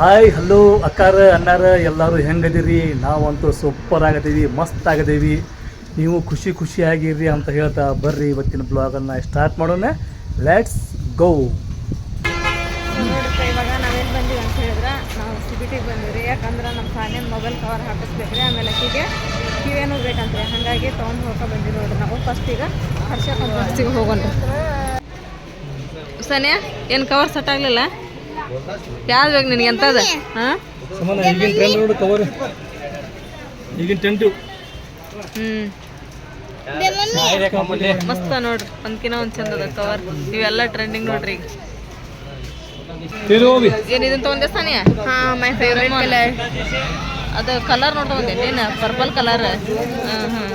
Hi hello ಅಕ್ಕಾರ ಅಣ್ಣಾರ ಎಲ್ಲರೂ ಹೆಂಗದಿರಿ? ನಾವಂತೂ ಸೂಪರ್ ಆಗದೀವಿ ಮಸ್ತ್ ಆಗದೀವಿ. ನೀವು ಖುಷಿ ಖುಷಿಯಾಗಿರಿ ಅಂತ ಹೇಳ್ತಾ ಬರ್ರಿ ಇವತ್ತಿನ ಬ್ಲಾಗನ್ನು ಸ್ಟಾರ್ಟ್ ಮಾಡೋಣ. ಲೆಟ್ಸ್ ಗೋ ಇವಾಗ ನಾವೇನು ಬಂದೀವಿ ಅಂತ ಹೇಳಿದ್ರೆ ನಾವು ಸಿಬಿಟಿಗೆ ಬಂದಿವಿ. ಯಾಕಂದ್ರೆ ನಮ್ಮ ಸಾನ್ಯನ ಮೊಬೈಲ್ ಕವರ್ ಹಾಕಿಸ್ಬೇಕ್ರಿ ಆಮೇಲೆ ಅಕ್ಕಿಗೆ ಕಿವೇನು ಬೇಕಂತ್ರಿ. ಹಾಗಾಗಿ ತೊಗೊಂಡು ಹೋಗೋ ಬಂದಿವಿ ನೋಡ್ರಿ ನಾವು. ಫಸ್ಟ್ ಈಗ ಹರ್ಷ ಹೋಗೋಣ. ಸನ್ಯಾ ಏನು ಕವರ್ ಸೆಟ್ ಆಗಲಿಲ್ಲ? ಯಾವ್ದು ಬೇಕು ನಿನಗೆ ಎಂಥದ ಹಾಂ? ಸಮಾನ ಈಗಿನ ಟ್ರೆಂಡ್ ನೋಡು ಕವರ್ ಈಗಿನ ಹ್ಞೂ ಮಸ್ತ ನೋಡ್ರಿ ಒಂದ್ಕಿನ ಒಂದು ಚಂದ ಅದ ಕವರ್ ಇವೆಲ್ಲ ಟ್ರೆಂಡಿಂಗ್ ನೋಡ್ರಿ ಈಗ. ತಿರುವಿ ಏನು ಇದನ್ನ ತೊಗೊಂಡೆ ಸಾನಿಯಾ ಹಾಂ ಮೈ ಫೇವ್ರೇಟ್ ಕಲರ್ ಅದು ಕಲರ್ ನೋಡ್ತಾ ಬಂದೇನೆ ಏನು ಪರ್ಪಲ್ ಕಲರ್ ಹಾಂ ಹಾಂ.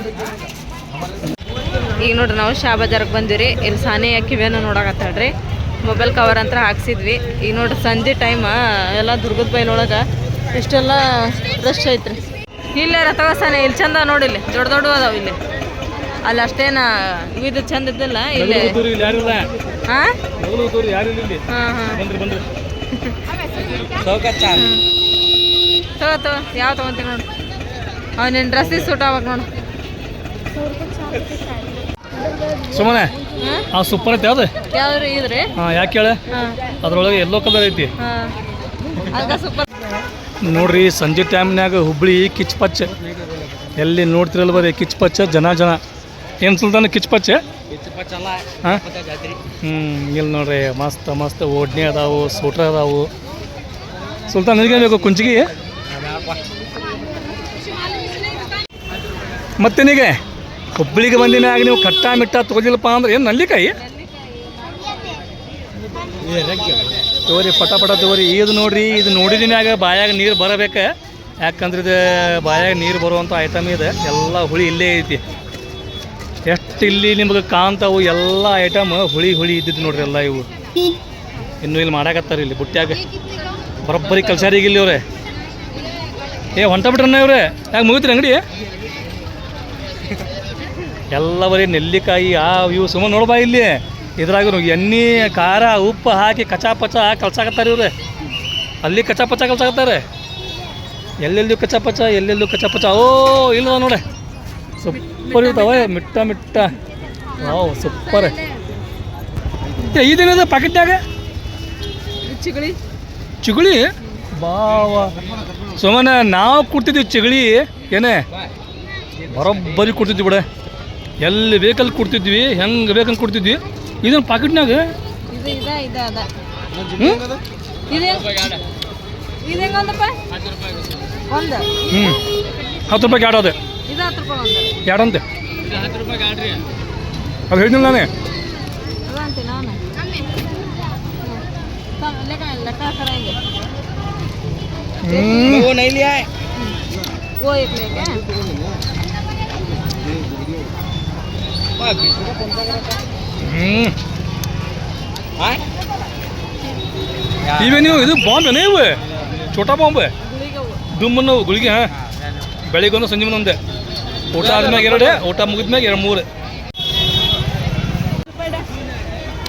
ಈಗ ನೋಡ್ರಿ ನಾವು ಶಾ ಬಜಾರ್ಗೆ ಬಂದಿವ್ರಿ. ಇಲ್ಲಿ ಸಾನಿ ಕಿವಿಯನ್ನು ನೋಡಕತ್ತಾಳ್ರಿ. ಮೊಬೈಲ್ ಕವರ್ ಅಂತ ಹಾಕ್ಸಿದ್ವಿ. ಈಗ ನೋಡ್ರಿ ಸಂಜೆ ಟೈಮ ಎಲ್ಲ ದುರ್ಗದ ಬೈಲೊಳಗೆ ಇಷ್ಟೆಲ್ಲ ರಶ್ ಐತ್ರಿ. ಇಲ್ಲೇ ರಥವ ಸಾನೆ ಇಲ್ಲಿ ಚಂದ ನೋಡಿಲ್ಲ ದೊಡ್ಡ ದೊಡ್ಡ ಅದಾವ ಇಲ್ಲಿ. ಅಲ್ಲಿ ಅಷ್ಟೇನ ಇದು ಚಂದ ಇದ್ದಿಲ್ಲ ಇಲ್ಲಿ. ಹಾಂ ಹಾಂ. ತಗೋ ತಗೋ. ಯಾವ ತಗೊಂತೀನಿ ನೋಡು. ಅವ್ ನಿನ್ನ ಡ್ರೆಸ್ಸಿಗೆ ಸೂಟ್ ಆಗ್ಬೇಕು ನೋಡು. ಸುಮ್ಮನೆ ಹಾಂ? ಸೂಪರ್ ಐತೆ ಯಾವ್ದು? ಯಾವ್ದು ಇದ್ರಿ? ಹಾಂ ಯಾಕೆ ಹೇಳ ಅದ್ರೊಳಗೆ ಎಲ್ಲೋ ಕಲರ್ ಐತಿ. ನೋಡ್ರಿ ಸಂಜೆ ಟೈಮ್ನಾಗ ಹುಬ್ಳಿ ಕಿಚ್ ಪಚ್ಚ ಎಲ್ಲಿ ನೋಡ್ತಿರಲ್ಲ ಬರೀ ಕಿಚ್ ಪಚ್ಚ ಜನ ಜನ. ಏನು ಸುಲ್ತಾನ ಕಿಚ್ ಪಚ್ಚ ಹಾಂ? ಹ್ಞೂ ಇಲ್ಲಿ ನೋಡ್ರಿ ಮಸ್ತ್ ಮಸ್ತ್ ಓಡ್ನಿ ಅದಾವು ಸೂಟ್ರ್ ಅದಾವು. ಸುಲ್ತಾನ್ ನಿನಗೆ ಬೇಕು ಕುಂಚಿಗೆ? ಮತ್ತೇನಿಗೆ? ಹುಬ್ಳಿಗೆ ಬಂದಿನ ಆಗ ನೀವು ಕಟ್ಟ ಮಿಟ್ಟ ತಗೋದಿಲ್ಲಪ್ಪ ಅಂದ್ರೆ ಏನು ನಲ್ಲಿಕಾಯಿ? ತೋರಿ ಪಟ ಪಟ ತೋರಿ. ಇದು ನೋಡ್ರಿ ಇದು ನೋಡಿದ ಮ್ಯಾಗ ಬಾಯಾಗ ನೀರು ಬರಬೇಕು. ಯಾಕಂದ್ರೆ ಇದು ಬಾಯಾಗ ನೀರು ಬರುವಂಥ ಐಟಮ್ ಇದೆ. ಎಲ್ಲ ಹುಳಿ ಇಲ್ಲೇ ಐತಿ. ಎಷ್ಟು ಇಲ್ಲಿ ನಿಮ್ಗೆ ಕಾಣ್ತಾವು ಎಲ್ಲ ಐಟಮ್ ಹುಳಿ ಹುಳಿ ಇದ್ದಿದ್ದು ನೋಡ್ರಿ ಎಲ್ಲ ಇವು. ಇನ್ನು ಇಲ್ಲಿ ಮಾಡಾಕತ್ತಾರ ಇಲ್ಲಿ ಬುಟ್ಟಿಯಾಗ. ಬರೋಬ್ಬರಿ ಕಲ್ಸಾರಿಗೆ ಇಲ್ಲಿ ಇವ್ರೆ ಏ ಹೊಂಟ ಬಿಟ್ರಣ್ಣ ಇವ್ರೆ. ಯಾಕೆ ಮುಗಿತ್ರಿ ಅಂಗಡಿ? ಎಲ್ಲ ಬರೀ ನೆಲ್ಲಿಕಾಯಿ ಆ ಇವು ಸುಮ್ಮನೆ ನೋಡ್ಬಾ ಇಲ್ಲಿ. ಇದ್ರಾಗ ಎಣ್ಣೆ ಖಾರ ಉಪ್ಪು ಹಾಕಿ ಕಚಾ ಪಚ ಕಲ್ಸಾಕತ್ತಾರೆ ಇವ್ರೆ. ಅಲ್ಲಿ ಕಚಾ ಪಚ ಕಲ್ಸಾಕತ್ತಾರೆ. ಎಲ್ಲೆಲ್ಲಿ ಕಚಾ ಪಚ ಎಲ್ಲೆಲ್ಲಿ ಕಚಾ ಪಚ ಓ ಇಲ್ಲ ನೋಡೆ. ಸೂಪರ್ ಇರ್ತಾವೆ ಮಿಟ್ಟ ಮಿಟ್ಟ. ಓ ಸೂಪರ್. ಇದೇನದ ಇದೇನಿದೆ ಪ್ಯಾಕೆಟ್ನಾಗ ಚಿಗಳಿ. ಚಿಗುಳಿ? ಬಾವ. ಸುಮ್ಮನೆ ನಾವು ಕೊಡ್ತಿದ್ವಿ ಚಿಗಳಿ. ಏನೇ? ಬರೋಬ್ಬರಿ ಕೊಡ್ತಿದ್ವಿ ಬಿಡ. ಎಲ್ಲಿ ವೆಹಿಕಲ್ ಕೊಡ್ತಿದ್ವಿ ಹೆಂಗೆ ಬೇಕಂತ ಕೊಡ್ತಿದ್ವಿ ಇದನ್ನ ಪಾಕೆಟ್ನಾಗ ನಾಗ ಹ್ಞೂ ಹತ್ತು ರೂಪಾಯಿ ಎರಡು ಅದೇ. ಇದು ಹತ್ತು ಎರಡಂತೆ. ಅದು ಹೇಳಿದ್ನಲ್ಲ ನಾನೇ? ಹ್ಞೂ ಓ ಇವೆ ನೀವು ಇದು ಬಾಂಬ್ ಏನೇ ಇವು? ಚೋಟಾ ಬಾಂಬ್. ದುಮ್ಮನ್ನು ಗುಳಿಗೆ, ಹಾಂ. ಬೆಳಿಗ್ಗೆ ಒಂದು ಸಂಜೆ ಒಂದೆ. ಊಟ ಆದ್ಮ್ಯಾಗ ಎರಡು, ಊಟ ಮುಗಿದ್ಮ್ಯಾಗ ಎರಡು, ಮೂರು.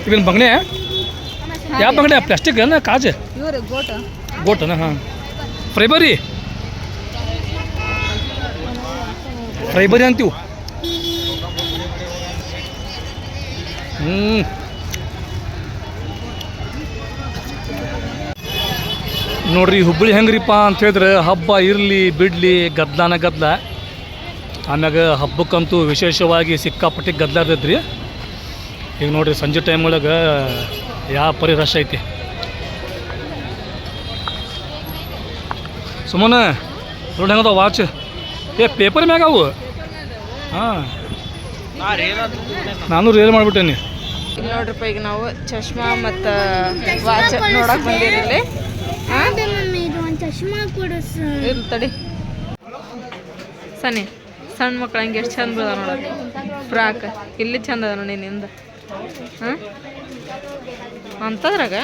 ಇವೇನು ಬಂಗಡೆ ಯಾವ ಬಂಗಡೆ ಪ್ಲಾಸ್ಟಿಕ್ ಅನ್ನ ಕಾಜ್? ಗೋಟನ, ಹಾಂ. ಫ್ರೈಬರಿ ಫ್ರೈಬರಿ ಅಂತೀವು. ನೋಡ್ರಿ ಹುಬ್ಬಳ್ಳಿ ಹೆಂಗ್ರಿಪ್ಪ ಅಂತ ಹೇಳಿದ್ರೆ ಹಬ್ಬ ಇರಲಿ, ಬಿಡಲಿ, ಗದ್ಲಾನ ಗದ್ಲ. ಆಮ್ಯಾಗ ಹಬ್ಬಕ್ಕಂತೂ ವಿಶೇಷವಾಗಿ ಸಿಕ್ಕಾಪಟ್ಟಿ ಗದ್ಲ ಇರ್ತೈತ್ರಿ ಈಗ ನೋಡ್ರಿ, ಸಂಜೆ ಟೈಮ್ ಒಳಗೆ ಯಾವ ಪರಿ ರಶ್ ಐತಿ. ಸುಮ್ಮನ ನೋಡಿ ಹೆಂಗದ ವಾಚ್ ಏ ಪೇಪರ್ ಮ್ಯಾಗ ಅವು? ಹಾಂ. ನಾನು ರೇಲ್ ಮಾಡಿಬಿಟ್ಟೇನಿ. ಇಲ್ಲಿ ನೋಡ್ರಿಪ್ಪ ಈಗ ನಾವು ಚಶ್ಮಾ ಮತ್ತು ವಾಚ್ ನೋಡಕ್ ಬಂದಿರಲಿ ಇಲ್ಲಿ. ತಡಿ. ಸನಿ ಸಣ್ಣ ಮಕ್ಳು ಹಂಗೆ ಎಷ್ಟು ಚಂದ ಬೀಳ ನೋಡ. ಫ್ರಾಕ್ ಇಲ್ಲಿ ಚಂದ ಅದ ನೋಡಿ ನಿಂದ ಹಾಂ? ಅಂತದ್ರಾಗ?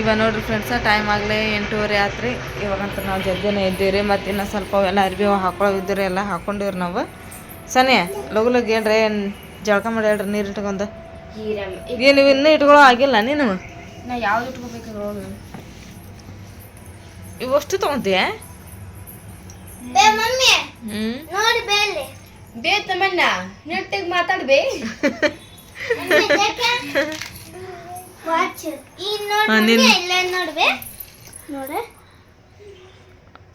ಇವಾಗ ನೋಡ್ರಿ ಫ್ರೆಂಡ್ಸ ಟೈಮ್ ಆಗಲೇ ಎಂಟೂವರೆ ಆತ್ರಿ. ಇವಾಗಂತ ನಾವು ಜಲ್ದಿನೇ ಇದ್ದೀವಿ ರೀ ಮತ್ತು ಇನ್ನೂ ಸ್ವಲ್ಪ ಎಲ್ಲ ಅರ್ಬಿ ಹಾಕೊಳ್ಳೋ ಇದ್ದೀರಿ ಎಲ್ಲ ಹಾಕೊಂಡಿವ್ರಿ ನಾವು. ಸನಿ ಲಗು ಲಗು ಹೇಳ್ರಿ ಜಳಕ ಮಾಡಿ ಹೇಳ್ರಿ ನೀರು ಇಟ್ಕೊಂಡು. ಏನು ನೀವು ಇನ್ನೂ ಇಟ್ಕೊಳ್ಳೋ ಆಗಿಲ್ಲ ನೀನು? ನಾ ಯಾವ್ದು ಇಟ್ಕೋಬೇಕು ಇವಷ್ಟು ತೊಗೊಂತೀಯ? ಬೇ ಮಮ್ಮಿ ನೋಡಿ ಬೇಲೆ ಬೇ ತಮ್ಮಣ್ಣ ನೆಟ್ಟಿಗೆ ಮಾತಾಡ್ಬೇ ವಾಚ್. ಈ ನೋಡಿ ಹಾ, ನೀನ್- ಮಮ್ಮಿ ಇಲ್ಲ ನೋಡ್ಬೇ ನೋಡು.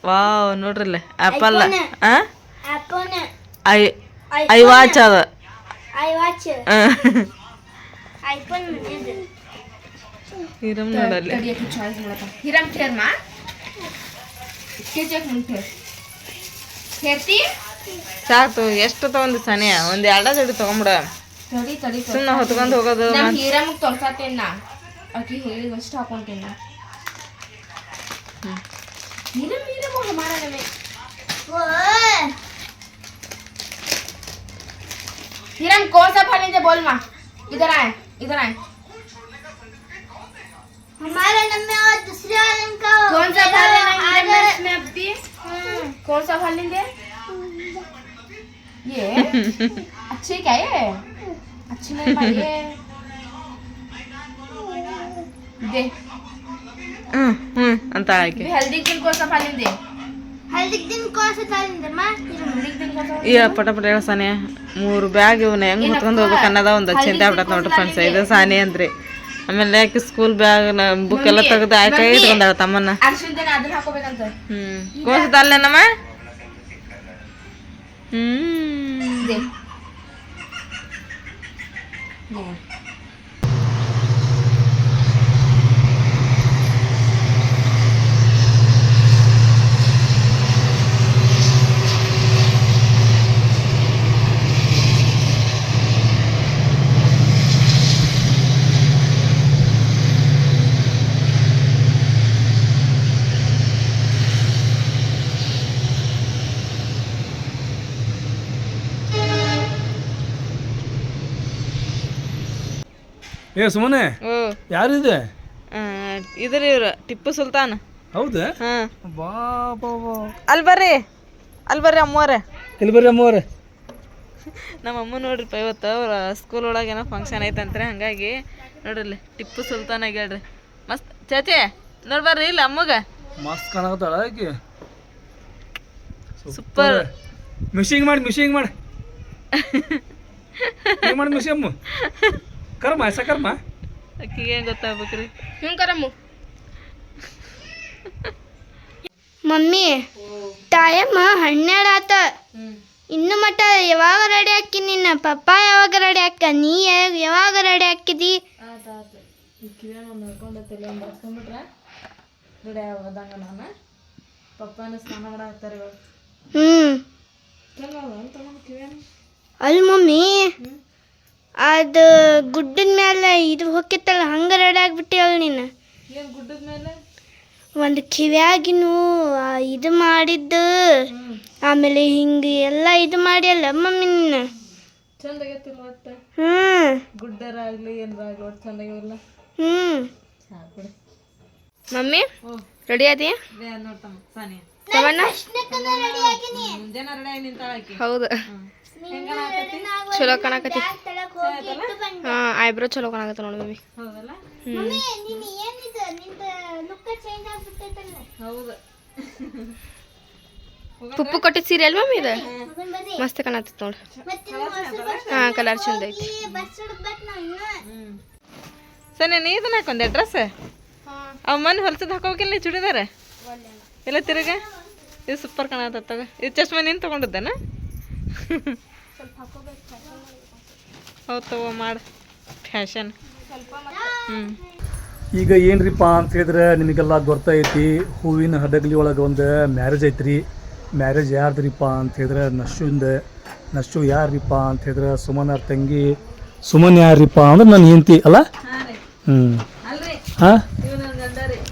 ವಾವ್ ನೋಡ್ರಲ್ಲ ಆಪಲ್ ಐಫೋನ್. ಆ ಆಪೋನ್ ಐ ಐ ವಾಚ್ ಅದ ಐ ವಾಚ್ ಐಫೋನ್ ಇದು ಇರಮ್ ನೋಡಲ್ಲಿ. ತಡಿಯಕ್ಕೆ ಚಾಯ್ಸ್ ಮಾಡತ್ತ ಹಿರಮ್ ಠೇರ್ ಮಾ? ಕೆಚಕ್ ಮುಂದೆ ಹೇರ್ತಿ ಸಾಕು ಎಷ್ಟು ತಗೊಂಡು ಸನಿಯ ಒಂದು ಎರಡ ಜಡಿ ತಗೊಂಬಿಡ ತಡಿ ತಡಿ ಸುಮ್ಮನೆ ಹೊತ್ಕೊಂಡ್ ಹೋಗೋದು ನಮ್ ಹೀರಮ್ಗೆ ತೊಳ್ಸಾತೇನ್ ನಾ? ಆಕಿ ಹೇಳಿದ ಹಾಕೊಂತೇನೆ ನಾ. ಹೀರಮ್ ಹೀರಮ್ ಮಾಡೋಣ ಓ हिरन कौन सा फल है बोल बोलना? इधर आए इधर आए। हमारे में और दूसरे आलम का कौन सा फल लेना इसमें अब हम्म। कौन सा फल लेंगे ये? अच्छी क्या ये? अच्छी नहीं भाई ये? दे। हम्म हम्म अंतर आएगा गया हेल्दी किन कौन सा फल लेंगे ಈಗ ಪಟ ಪಟ ಹೇಳ ಸಾನೆ ಮೂರು ಬ್ಯಾಗ್ ಇವನ್ನ ಹೆಂಗೆ ಹೊತ್ಕೊಂಡು ಹೋಗ್ಬೇಕು ಅನ್ನೋದ ಒಂದು ಚಿಂತೆ ಆಗ್ಬಿಡತ್ತೆ ನೋಡ್ರಿ ಫ್ರೆಂಡ್ಸ್ ಇದು ಸಾನಿ ಅಂದ್ರಿ. ಆಮೇಲೆ ಯಾಕೆ ಸ್ಕೂಲ್ ಬ್ಯಾಗ್ ಬುಕ್ ಎಲ್ಲ ತೆಗೆದು ಆಯ್ಕೆ ಇಟ್ಕೊಂಡಾಳ ತಮ್ಮನ್ನ? ಹ್ಮ್. ಕೋಸದ ಅಲ್ಲೇನಮ್ಮ ಹ್ಮ್. ಏ ಸುಮ್ಮನೆ ಯಾರು ಯಾರಿದೆ? ಇದ್ರಿ ಇವ್ರು ಟಿಪ್ಪು ಸುಲ್ತಾನ್. ಹೌದಾ? ಹಾ. ಬಾ ಬಾ ಬಾ. ಅಲ್ಲಿ ಬರ್ರಿ ಅಲ್ಲಿ ಬರ್ರಿ ಅಮ್ಮವ್ರೆ. ಇಲ್ಲಿ ಬರ್ರಿ ಅಮ್ಮವ್ರೆ. ನಮ್ಮ ಅಮ್ಮ ನೋಡ್ರಿಪ್ಪ ಇವತ್ತು ಅವ್ರ ಸ್ಕೂಲ್ ಒಳಗೆ ಏನೋ ಫಂಕ್ಷನ್ ಐತಂತ್ರಿ ಹಂಗಾಗಿ ನೋಡ್ರಿ ಟಿಪ್ಪು ಸುಲ್ತಾನ್ ಆಗ್ಯಾಳ್ರಿ ಮಸ್ತ್ ಚಾಚೆ ನೋಡ್ಬರ್ರಿ ಇಲ್ಲ ಅಮ್ಮಗ. ಮಸ್ತ್ ಕಾಣಕತ್ತಾಳ ಆಕಿ. ಸೂಪರ್. ಮಿಷಿಂಗ್ ಮಾಡಿ ಮಿಷಿಂಗ್ ಮಾಡಿ. ಮಾಡಿ ಮಿಷಿ ಅಮ್ಮ? ಕರ್ಮ ಎಸ ಕರ್ಮ? ಏನು ಹ್ಞೂ ಕರಮ್ಮು ಮಮ್ಮಿ ಟೈಮ್ ಹನ್ನೆರಡು ಆತ. ಇನ್ನು ಮಟ್ಟ ಯಾವಾಗ ರೆಡಿ ಹಾಕಿ ನಿನ್ನ? ಪಪ್ಪ ಯಾವಾಗ ರೆಡಿ ಹಾಕ? ನೀ ಯಾವಾಗ ರೆಡಿ ಹಾಕಿದಿ? ಹ್ಞೂ ಅಲ್ಲಿ ಮಮ್ಮಿ ಅದು ಗುಡ್ಡದ ಮೇಲೆ ಇದು ಹೊಕ್ಕಿತಲ್ಲ ಹಂಗೆ ರೆಡಿ ಆಗ್ಬಿಟ್ಟಿವಲ್ಲ ನೀನು. ಏನು ಗುಡ್ಡದ ಮೇಲೆ ಒಂದು ಕಿವ್ಯಾಗಿನೂ ಇದು ಮಾಡಿದ್ದು. ಆಮೇಲೆ ಹಿಂಗೆ ಎಲ್ಲ ಇದು ಮಾಡಿಯಲ್ಲ ಮಮ್ಮಿ ನಿನ್ನ ಹ್ಞೂ ಮಮ್ಮಿ ರೆಡಿ ಆದಿಯಾ ಹೌದು. ಚಲೋ ಕಾಣಕತ್ತಿ. ಹಾ ಐಬ್ರೋ ಚಲೋ ಕಾಣಕತ್ತ ನೋಡಿ ಮಮ್ಮಿ. ಹೌದಲ್ಲ? ಹೌದು. ಪುಪ್ಪು ಕೊಟ್ಟಿದ್ ಅಲ್ವಾ ಮಮ್ಮಿ ಇದು? ಮಸ್ತ್ ಕಾಣತ್ತ ನೋಡಿ. ಹಾ ಕಲರ್ ಚಂದ ಐತಿ. ಸರ್ ನೀ ಇದನ್ನ ಹಾಕೊಂಡೆ ಡ್ರೆಸ್ ಅವ್ ಮನ್ ಹೊಲ್ಸದ್ ಹಾಕೋಕಿಲ್ಲ ಚುಡಿದಾರ? ಇಲ್ಲ ತಿರುಗ? ಇದು ಸೂಪರ್ ಕಾಣತ್ತತ್ತಾಗ ಇದು ಚಶ್ಮಾ ನೀನು ತಗೊಂಡಿದ್ದೇನ? ತಗೋ ಮಾಡು. ಫ್ಯಾಷನ್ ಹ್ಞೂ ಈಗ ಏನ್ರಿಪ್ಪ ಅಂತ ಹೇಳಿದ್ರೆ ನಿಮಗೆಲ್ಲ ಗೊತ್ತೈತಿ ಹೂವಿನ ಹಡಗಲಿ ಒಳಗೆ ಒಂದು ಮ್ಯಾರೇಜ್ ಐತ್ರಿ. ಮ್ಯಾರೇಜ್ ಯಾರ್ದ್ರಿಪ್ಪ ಅಂತ ಹೇಳಿದ್ರೆ ನಶುವಿಂದ ನಶು ಯಾರ್ರಿಪ್ಪ ಅಂತ ಹೇಳಿದ್ರೆ ಸುಮನ್ ಅವ್ರ ತಂಗಿ. ಸುಮನ್ ಯಾರ್ರಿಪ್ಪ ಅಂದ್ರೆ ನನ್ನ ಹೆಂಡತಿ ಅಲ್ಲ? ಹ್ಞೂ ಹಾಂ?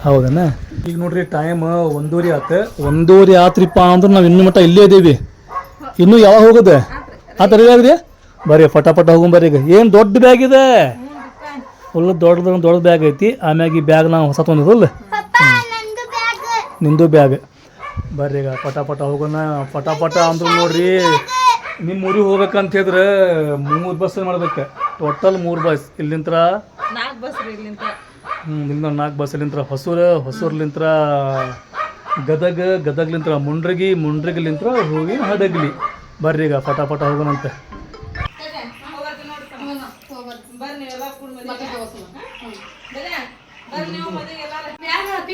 ಹೌದನ? ಈಗ ನೋಡ್ರಿ ಟೈಮ್ ಒಂದೂವರೆ ಆತ. ಒಂದೂವರೆ ಆತ್ರಿಪ್ಪ ಅಂದ್ರೆ ನಾವು ಇನ್ನೂ ಮಟ್ಟ ಇಲ್ಲೇ ಇದ್ದೀವಿ ಇನ್ನೂ ಯಾವಾಗ ಹೋಗೋದು? ಥರ ರೀ ಬರ್ರಿ ಫಟ ಫಟ ಹೋಗೋಣ ಬರ್ರಿ ಈಗ. ಏನು ದೊಡ್ಡ ಬ್ಯಾಗ್ ಇದೆ? ಫುಲ್ ದೊಡ್ಡದ ದೊಡ್ಡ ಬ್ಯಾಗ್ ಐತಿ. ಆಮ್ಯಾಗ ಈ ಬ್ಯಾಗ್ ನಾವು ಹೊಸ ತೊಗೊಂಡಿರಲ್ಲ ನಿಂದು ಬ್ಯಾಗ್. ಬರ್ರಿ ಈಗ ಪಟ ಪಟ ಹೋಗೋಣ. ಪಟ ಪಟ ಅಂದ್ರು ನೋಡ್ರಿ. ನಿಮ್ಮ ಊರಿಗೆ ಹೋಗ್ಬೇಕಂತ ಹೇಳಿದ್ರೆ ಮೂರು ಬಸ್ ಮಾಡ್ಬೇಕು. ಟೋಟಲ್ ಮೂರು ಬಸ್. ಇಲ್ಲಿಂತ್ರ ಬಸ್ ಹ್ಞೂ ಇಲ್ಲಿಂದ ನಾಲ್ಕು ಬಸ್ಲಿಂತ್ರ ಹೊಸೂರು ಹೊಸೂರ್ಲಿಂತ್ರ ಗದಗ ಗದಗ್ಲಿಂತ್ರ ಮುಂಡ್ರಗಿ ಮುಂಡ್ರಗಿಲಿಂತ್ರ ಹೋಗಿ ಹಡಗ್ಲಿ. ಬರ್ರಿ ಈಗ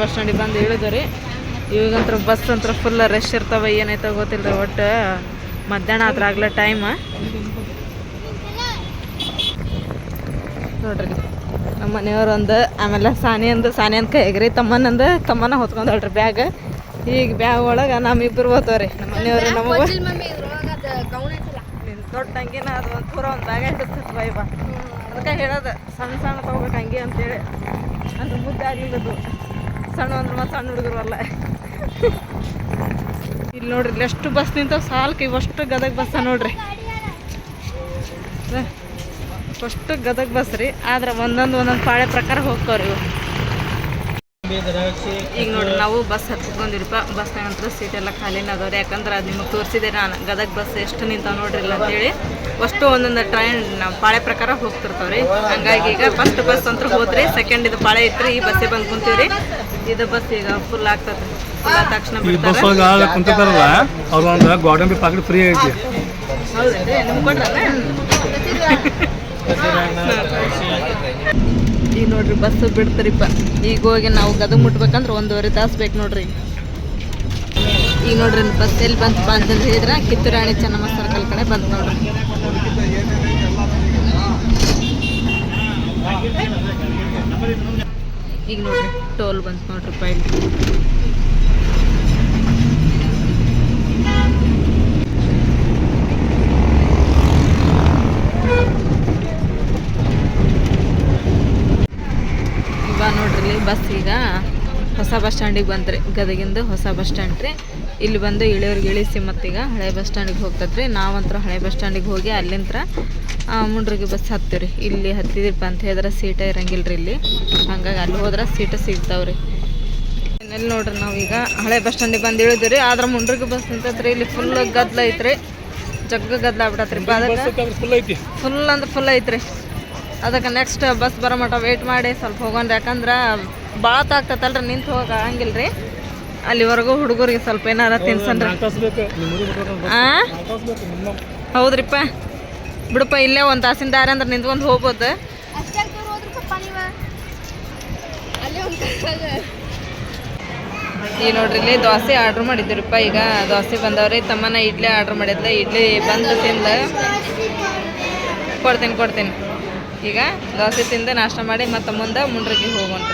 ಬಸ್ ಸ್ಟ್ಯಾಂಡಿಗೆ ಬಂದು ಇಳಿದ್ರಿ. ಇವಾಗಂತ್ರ ಬಸ್ ಅಂತ್ರ ಫುಲ್ ರಶ್ ಇರ್ತಾವೆ ಏನೈತೆ ಗೊತ್ತಿಲ್ಲ ಒಟ್ಟು ಮಧ್ಯಾಹ್ನ ಆದ್ರೆ ಆಗ್ಲೇ ಟೈಮ್ ನೋಡ್ರಿ, ನಮ್ಮ ಮನೆಯವ್ರು ಒಂದು, ಆಮೇಲೆ ಸಾನಿ ಅಂದು, ಸಾನಿ ಅಂತ ಕೈಗ್ರಿ ತಮ್ಮನಂದು ತಮ್ಮನ ಹೊತ್ಕೊಂಡಳ್ರಿ ಬ್ಯಾಗ್. ಈಗ ಬ್ಯಾಗ್ ಒಳಗೆ ನಮ್ಮಿಬ್ಬರು ಓದ್ತವ್ರಿ ನಮ್ಮ ಮನೆಯವ್ರು ನಮಗೆ ದೊಡ್ಡ ತಂಗಿನ ಅದು ಒಂದು ಪೂರ ಒಂದು ಬ್ಯಾಗ್ ಹಿಡಿಸ್ತದೆ ಬೈ ಬಾ. ಅದಕ್ಕೆ ಹೇಳೋದು, ಸಣ್ಣ ಸಣ್ಣ ತೊಗೋಬೇಕು ಹಂಗೆ ಅಂತೇಳಿ. ಅಂದ್ರೆ ಮುದ್ದೆ ಆಗ್ಲಿಲ್ಲದು. ಸಣ್ಣ ಅಂದ್ರೆ ಮತ್ತೆ ಸಣ್ಣ ಹುಡುಗರು ಅಲ್ಲ ಇಲ್ಲಿ ನೋಡ್ರಿ ಎಷ್ಟು ಬಸ್ ನಿಂತಾವ, ಸಾಲ್ಕ ಇವಷ್ಟು ಗದಗ ಬಸ್ ನೋಡ್ರಿ. ಫಸ್ಟ್ ಗದಗ ಬಸ್ ರೀ, ಆದ್ರೆ ಒಂದೊಂದು ಒಂದೊಂದು ಪಾಳೆ ಪ್ರಕಾರ ಹೋಗ್ತಾವ್ರಿ ಇವು ಈಗ ನೋಡ್ರಿ, ನಾವು ಬಸ್ ಹತ್ಕೊಂಡಿರಪ್ಪ ಬಸ್ನಾಗ ನಂತರ ಸೀಟ್ ಎಲ್ಲ ಖಾಲಿನ ಅದಾವ್ರಿ. ಯಾಕಂದ್ರೆ ಅದು ನಿಮಗೆ ತೋರಿಸಿದೆ ನಾನು, ಗದಗ ಬಸ್ ಎಷ್ಟು ನಿಂತಾವ ನೋಡ್ರಿ ಇಲ್ಲ ಅಂತೇಳಿ. ಅಷ್ಟು ಒಂದೊಂದು ಟ್ರೈನ್ ಪಾಳೆ ಪ್ರಕಾರ ಹೋಗ್ತಿರ್ತಾವ್ರಿ. ಹಂಗಾಗಿ ಈಗ ಫಸ್ಟ್ ಬಸ್ ಅಂತ ಹೋದ್ರಿ ಸೆಕೆಂಡ್ ಇದು ಪಾಳೆ ಇತ್ತು ಈ ಬಸ್ಸೇ ಬಂದು ಕುಂತೀವ್ರಿ. ಇದು ಬಸ್ ಈಗ ಫುಲ್ ಆಗ್ತದೆ. ಫುಲ್ ಆದ ತಕ್ಷಣ ಈ ಬಸ್ ಬಿಡ್ತಾರೆ ಒಳಗೆ ಆಳ ಕುಂತಿರ್ತಾರಲ್ಲ ಅವ್ರು ಒಂದು ಗೋಡಂಬಿ ಪಾಕೆಟ್ ಫ್ರೀ ಐತಿ ನಿಮ್ಗೆ ಈಗ ನೋಡ್ರಿ ಬಸ್ ಬಿಡ್ತಾರಿಪ್ಪ. ಈಗ ಹೋಗಿ ನಾವು ಗದಗ ಮುಟ್ಬೇಕಂದ್ರೆ ಒಂದೂವರೆ ತಾಸು ಬೇಕು ನೋಡ್ರಿ. ಈಗ ನೋಡ್ರಿ ಬಸ್ ಎಲ್ಲಿ ಬಂತ ಅಂತಂದು ಹೇಳಿದ್ರೆ ಕಿತ್ತೂರಾಣಿ ಚೆನ್ನಮ್ಮ ಸರ್ಕಲ್ ಕಡೆ ಬಂತು ನೋಡ್ರಿ. ಈಗ ನೋಡ್ರಿ ಟೋಲ್ ಬಂತು ಇಲ್ಲಿ ಇವಾಗ ನೋಡ್ರಿ ಬಸ್ ಈಗ ಹೊಸ ಬಸ್ ಸ್ಟ್ಯಾಂಡಿಗೆ ಬಂತ್ರಿ. ಗದಗಿಂದ ಹೊಸ ಬಸ್ ಸ್ಟ್ಯಾಂಡ್ ರೀ. ಇಲ್ಲಿ ಬಂದು ಇಳಿಯೋರ್ಗೆ ಇಳಿಸಿ ಮತ್ತೀಗ ಹಳೆ ಬಸ್ ಸ್ಟ್ಯಾಂಡಿಗೆ ಹೋಗ್ತದ್ರಿ. ನಾವಂತ್ರ ಹಳೆ ಬಸ್ ಸ್ಟ್ಯಾಂಡಿಗೆ ಹೋಗಿ ಅಲ್ಲಿಂತ್ರ ಮುಂಡ್ರಿಗೆ ಬಸ್ ಹತ್ತೀವಿ ಇಲ್ಲಿ ಹತ್ತಿದಿಪ್ಪ ಅಂತ ಹೇಳಿದ್ರೆ ಸೀಟ ಇರಂಗಿಲ್ಲ ರೀ ಇಲ್ಲಿ. ಹಂಗಾಗಿ ಅಲ್ಲಿ ಹೋದ್ರೆ ಸೀಟ ಸಿಗ್ತಾವ್ರಿ. ಇನ್ನೆಲ್ಲಿ ನೋಡ್ರಿ ನಾವೀಗ ಹಳೆ ಬಸ್ ಸ್ಟ್ಯಾಂಡಿಗೆ ಬಂದು ಇಳಿದ್ರಿ ಆದ್ರೆ ಮುಂಡ್ರಿಗೆ ಬಸ್ ನಿಂತತ್ರಿ ಇಲ್ಲಿ ಫುಲ್ ಗದ್ಲ ಐತ್ರಿ. ಜಗ್ಗ ಗದ್ದಲ ಅದಕ್ಕೆ. ಫುಲ್ ಅಂದ್ರೆ ಫುಲ್ ಐತ್ರಿ. ಅದಕ್ಕೆ ನೆಕ್ಸ್ಟ್ ಬಸ್ ಬರೋ ಮಟ್ಟ ವೆಯ್ಟ್ ಮಾಡಿ ಸ್ವಲ್ಪ ಹೋಗೋಣ. ಯಾಕಂದ್ರೆ ಭಾಳ ಆಗ್ತೈತಲ್ರಿ ನಿಂತು ಹೋಗ ಆಗಂಗಿಲ್ಲ ರೀ ಅಲ್ಲಿವರೆಗೂ ಹುಡುಗರಿಗೆ ಸ್ವಲ್ಪ ಏನಾರ ತಿನ್ಸನ್ರಿ. ಹೌದ್ರಿಪ್ಪ. ಬಿಡಪ್ಪ ಇಲ್ಲೇ ಒಂದು ತಾಸಿನ ದಾರಿ ಅಂದ್ರೆ ನಿಂತ್ಕೊಂಡು ಹೋಗ್ಬೋದು. ಈ ನೋಡ್ರಿ ಇಲ್ಲಿ ದೋಸೆ ಆರ್ಡ್ರ್ ಮಾಡಿದ್ದೀರಪ್ಪ. ಈಗ ದೋಸೆ ಬಂದವ್ರಿ ತಮ್ಮನ ಇಡ್ಲಿ ಆರ್ಡ್ರ್ ಮಾಡಿದ್ಲ. ಇಡ್ಲಿ ಬಂದು ತಿಂದ ಕೊಡ್ತೀನಿ ಕೊಡ್ತೀನಿ. ಈಗ ದೋಸೆ ತಿಂದು ನಾಷ್ಟ ಮಾಡಿ ಮತ್ತೆ ಮುಂದೆ ಮುಂಡ್ರಿಗೆ ಹೋಗೋಣ.